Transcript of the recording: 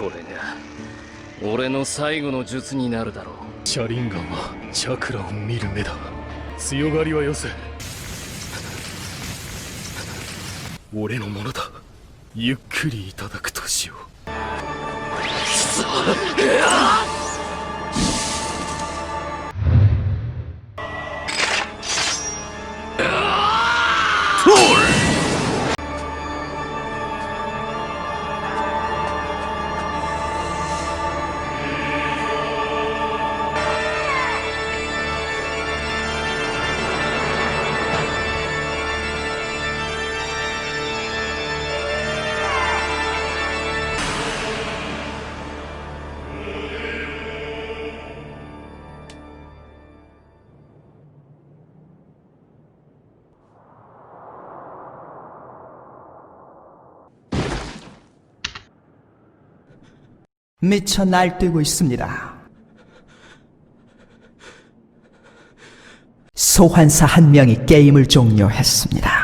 これが俺の最後の術になるだろう。シャリンガンはチャクラを見る目だ。強がりはよせ。俺のものだ。ゆっくりいただくとしよう。 미쳐 날뛰고 있습니다. 소환사 한 명이 게임을 종료했습니다.